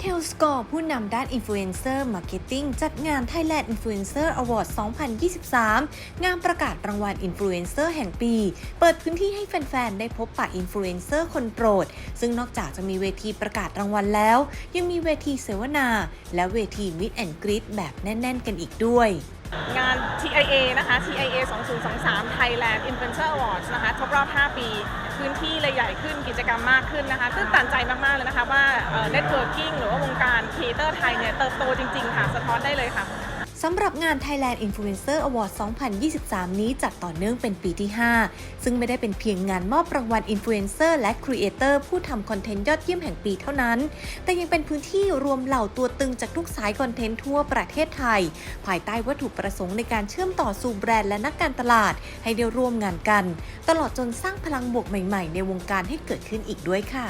เทลสกอร์ผู้นำด้าน Influencer Marketing จัดงาน Thailand Influencer Award 2023 งานประกาศรางวัล Influencer แห่งปี เปิดพื้นที่ให้แฟน ๆ ได้พบปะ Influencer คนโปรด ซึ่งนอกจากจะมีเวทีประกาศรางวัลแล้ว ยังมีเวทีเสวนา และเวที Meet and Greet แบบแน่น ๆ กันอีกด้วย งาน TIA นะคะ TIA 2023 Thailand Influencer Awards นะคะครบรอบ 5 ปี พื้นที่เลยใหญ่ขึ้นกิจกรรมมากขึ้นนะคะตื้นตันใจม นะคะว่าเน็ตเวิร์กิ่งหรือว่าวงการครีเอเตอร์ไทยเนี่ยเติบโตจริง ๆ ค่ะ สะท้อนได้เลยค่ะสำหรับงาน Thailand Influencer Award 2023 นี้จัดต่อเนื่องเป็นปีที่ 5 ซึ่งไม่ได้เป็นเพียงงานมอบรางวัล Influencer และ Creator ผู้ทำคอนเทนต์ยอดเยี่ยมแห่งปีเท่านั้น แต่ยังเป็นพื้นที่รวมเหล่าตัวตึงจากทุกสายคอนเทนต์ทั่วประเทศไทย ภายใต้วัตถุประสงค์ในการเชื่อมต่อสู่แบรนด์และนักการตลาด ให้ได้ร่วมงานกัน ตลอดจนสร้างพลังบวกใหม่ ๆ ในวงการให้เกิดขึ้นอีกด้วยค่ะ